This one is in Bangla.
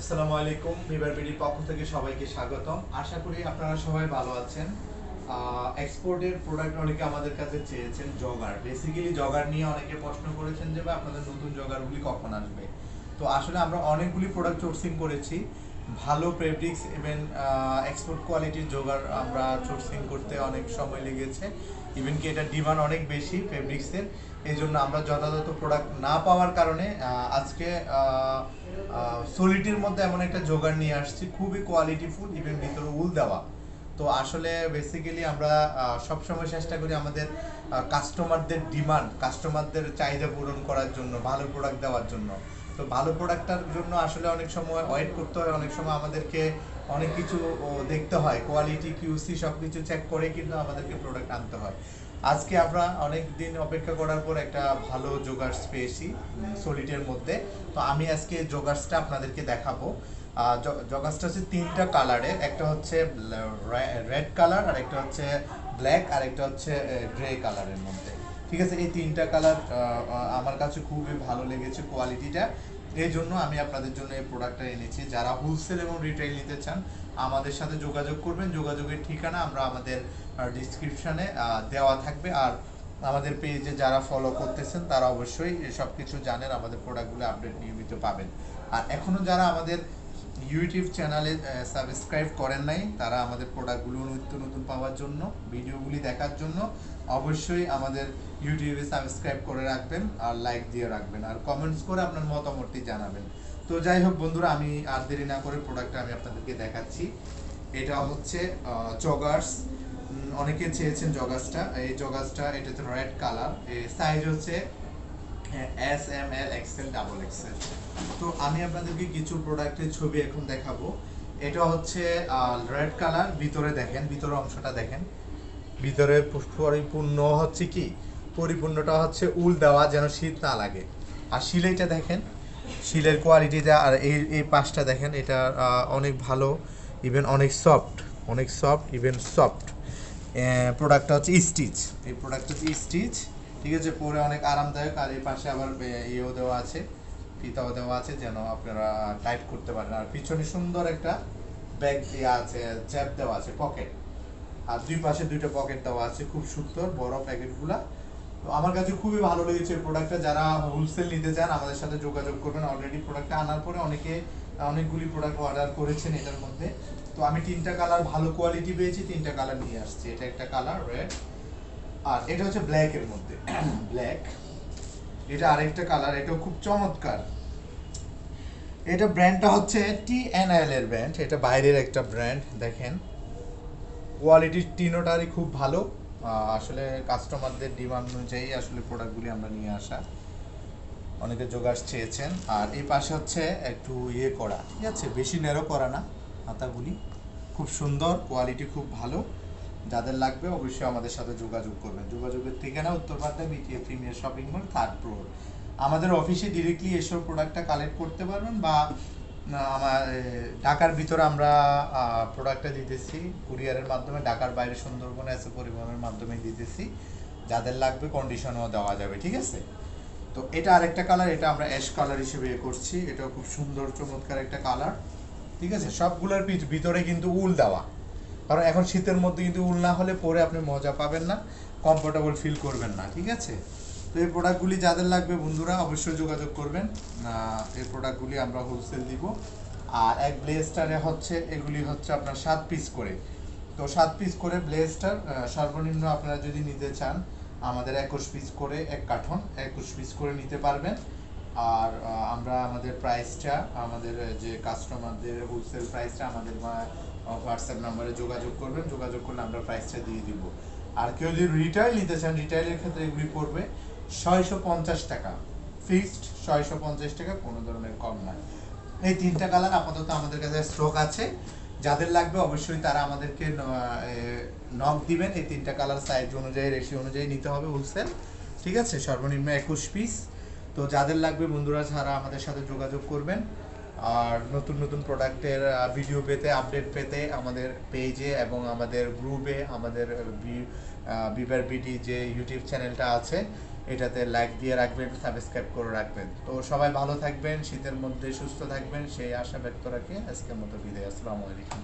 আসসালামু আলাইকুম ভিভার বিডির পক্ষ থেকে সবাইকে স্বাগতম। আশা করি আপনারা সবাই ভালো আছেন। এক্সপোর্টের প্রোডাক্ট অনেকে আমাদের কাছে চেয়েছেন জগার বেসিক্যালি জগার নিয়ে অনেকে প্রশ্ন করেছেন যে আপনাদের নতুন জগারগুলি কখন আসবে? তো আসলে আমরা অনেকগুলি প্রোডাক্ট সোর্সিং করেছি। ভালো ফেব্রিক্স ইভেন এক্সপোর্ট কোয়ালিটির জোগাড় আমরা সোর্সিং করতে অনেক সময় লেগেছে। ইভেন কি এটা ডিমান্ড অনেক বেশি ফেব্রিক্সের এই জন্য আমরা যথাযথ প্রোডাক্ট না পাওয়ার কারণে আজকে সলিটির মধ্যে এমন একটা জোগাড় নিয়ে আসছি। খুবই কোয়ালিটিফুল ইভেন ভিতরে উল দেওয়া। তো আসলে বেসিক্যালি আমরা সবসময় চেষ্টা করি আমাদের কাস্টমারদের ডিমান্ড কাস্টমারদের চাহিদা পূরণ করার জন্য, ভালো প্রোডাক্ট দেওয়ার জন্য। তো ভালো প্রোডাক্টটার জন্য আসলে অনেক সময় ওয়েট করতে হয়, অনেক সময় আমাদেরকে অনেক কিছু দেখতে হয়। কোয়ালিটি কিউসি সব কিছু চেক করে কিন্তু আমাদেরকে প্রোডাক্ট আনতে হয়। আজকে আমরা অনেক দিন অপেক্ষা করার পর একটা ভালো জোগার্স পেয়েছি সলিটের মধ্যে। তো আমি আজকে জোগার্সটা আপনাদেরকে দেখাবো। জগাসটা হচ্ছে তিনটা কালারের। একটা হচ্ছে রেড কালার আর একটা হচ্ছে ব্ল্যাক আর একটা হচ্ছে গ্রে কালারের মধ্যে। ঠিক আছে, এই তিনটা কালার আমার কাছে খুবই ভালো লেগেছে কোয়ালিটিটা এই জন্য আমি আপনাদের জন্য এই প্রোডাক্টটা এনেছি। যারা হোলসেল এবং রিটেল নিতে চান, আমাদের সাথে যোগাযোগ করবেন। যোগাযোগের ঠিকানা আমরা আমাদের ডিসক্রিপশনে দেওয়া থাকবে। আর আমাদের পেজে যারা ফলো করতেছেন, তারা অবশ্যই সব কিছু জানেন। আমাদের প্রোডাক্টগুলো আপডেট নিয়মিত পাবেন। আর এখনও যারা আমাদের ইউটিউব চ্যানেলে সাবস্ক্রাইব করেন নাই, তারা আমাদের প্রোডাক্টগুলো নিত্য নতুন পাওয়ার জন্য ভিডিওগুলি দেখার জন্য, অবশ্যই আমাদের ইউটিউবে সাবস্ক্রাইব করে রাখবেন আর লাইক দিয়ে রাখবেন আর কমেন্টস করে আপনার মতামতটি জানাবেন। তো যাই হোক বন্ধুরা, আমি আর দেরি না করে প্রোডাক্টটা আমি আপনাদেরকে দেখাচ্ছি। এটা হচ্ছে জগার্স অনেকে চেয়েছেন জগার্সটা এই জগার্সটা এটা হচ্ছে রেড কালার সাইজ হচ্ছে S M L XL double XL তো আমি আপনাদেরকে কিছু প্রোডাক্টের ছবি এখন দেখাবো। এটা হচ্ছে রেড কালার ভিতরে দেখেন ভিতরের অংশটা দেখেন। ভিতরে পরিপূর্ণ হচ্ছে কি? পরিপূর্ণটা হচ্ছে উল দেওয়া, যেন শীত না লাগে। আর শিলাইটা দেখেন শিলের কোয়ালিটিটা আর এই এই পাশটা দেখেন, এটা অনেক ভালো ইভেন অনেক সফট অনেক সফট ইভেন সফট প্রোডাক্টটা হচ্ছে স্টিচ এই প্রোডাক্টটা হচ্ছে স্টিচ ঠিক আছে, পরে অনেক আরামদায়ক। আর এই পাশে আবার ইয়েও দেওয়া আছে ফিতাও দেওয়া আছে, যেন আপনারা টাইট করতে পারেন। আর পিছনে সুন্দর একটা ব্যাগ দেওয়া আছে চ্যাপ দেওয়া আছে, পকেট। আর দুই পাশে দুইটা পকেট দেওয়া আছে, খুব সুন্দর, বড় প্যাকেটগুলা। তো আমার কাছে খুবই ভালো লেগেছে প্রোডাক্টটা যারা হোলসেল নিতে চান, আমাদের সাথে যোগাযোগ করবেন। অলরেডি প্রোডাক্টটা আনার পরে অনেকে, অনেকগুলি প্রোডাক্ট অর্ডার করেছেন এটার মধ্যে। তো আমি তিনটা কালার ভালো কোয়ালিটি পেয়েছি, তিনটা কালার নিয়ে আসছি। এটা একটা কালার রেড আর এটা হচ্ছে ব্ল্যাক এর মধ্যে। ব্ল্যাক এটা আরেকটা কালার এটাও খুব চমৎকার। এটা ব্র্যান্ডটা হচ্ছে টি এন এর ব্র্যান্ড এটা বাইরের একটা ব্র্যান্ড দেখেন। কোয়ালিটি তিনোটারই খুব ভালো। আসলে কাস্টমারদের ডিমান্ড অনুযায়ী আসলে প্রোডাক্টগুলি আমরা নিয়ে আসা। অনেকে জোগাড় চেয়েছেন। আর এই পাশে হচ্ছে একটু ইয়ে করা। ঠিক আছে? বেশি নেরো করা না। হাতাগুলি খুব সুন্দর কোয়ালিটি খুব ভালো। যাদের লাগবে অবশ্যই আমাদের সাথে যোগাযোগ করবেন। যোগাযোগের ঠিকানা Uttarpara BTA premier shopping mall third floor আমাদের অফিসে ডিরেক্টলি এসব প্রোডাক্টটা কালেক্ট করতে পারবেন বা আমার ঢাকার ভিতরে আমরা প্রোডাক্টটা দিতেছি। কুরিয়ারের মাধ্যমে, ঢাকার বাইরে সুন্দরবনে এসে পরিবহনের মাধ্যমে দিতেছি। যাদের লাগবে কন্ডিশনও দেওয়া যাবে, ঠিক আছে? তো এটা আরেকটা কালার এটা আমরা অ্যাশ কালার হিসেবে করছি। এটাও খুব সুন্দর, চমৎকার একটা কালার ঠিক আছে? সবগুলোর ভিতরে কিন্তু উল দেওয়া। কারণ এখন শীতের মধ্যে কিন্তু উল না হলে পরে আপনি মজা পাবেন না কমফোর্টেবল ফিল করবেন না, ঠিক আছে? তো এই প্রোডাক্টগুলি যাদের লাগবে বন্ধুরা অবশ্যই যোগাযোগ করবেন। এই প্রোডাক্টগুলি আমরা হোলসেল দিব। আর এক ব্লেস্টারে হচ্ছে, এগুলি হচ্ছে আপনার সাত পিস করে। তো সাত পিস করে ব্লেস্টার সর্বনিম্ন আপনারা যদি নিতে চান, আমাদের একুশ পিস করে এক কার্টন, একুশ পিস করে নিতে পারবেন। আর আমরা আমাদের প্রাইসটা আমাদের যে কাস্টমারদের হোলসেল প্রাইসটা আমাদের হোয়াটসঅ্যাপ নাম্বারে যোগাযোগ করবেন, যোগাযোগ করলে আমরা প্রাইসটা দিয়ে দিব। আর কেউ যদি রিটাইল নিতে চান রিটাইলের ক্ষেত্রে এগুলি পড়বে ছয়শো পঞ্চাশ টাকা। ফিক্সড ছয়শো পঞ্চাশ টাকা, কোনো ধরনের কম নয় এই তিনটা কালার আপাতত আমাদের কাছে স্টক আছে। যাদের লাগবে অবশ্যই তারা আমাদেরকে নক দিবেন। এই তিনটা কালার সাইজ অনুযায়ী রেশি অনুযায়ী নিতে হবে হোলসেল ঠিক আছে? সর্বনিম্ন একুশ পিস তো যাদের লাগবে বন্ধুরা ছাড়া আমাদের সাথে যোগাযোগ করবেন। আর নতুন নতুন প্রোডাক্টের ভিডিও পেতে, আপডেট পেতে আমাদের পেজে এবং আমাদের গ্রুপে আমাদের বিবার বিডি যে ইউটিউব চ্যানেলটা আছে, এটাতে লাইক দিয়ে রাখবেন সাবস্ক্রাইব করে রাখবেন। তো সবাই ভালো থাকবেন, শীতের মধ্যে সুস্থ থাকবেন, সেই আশা ব্যক্ত রাখি আজকের মতো বিদায়, আসসালামু আলাইকুম।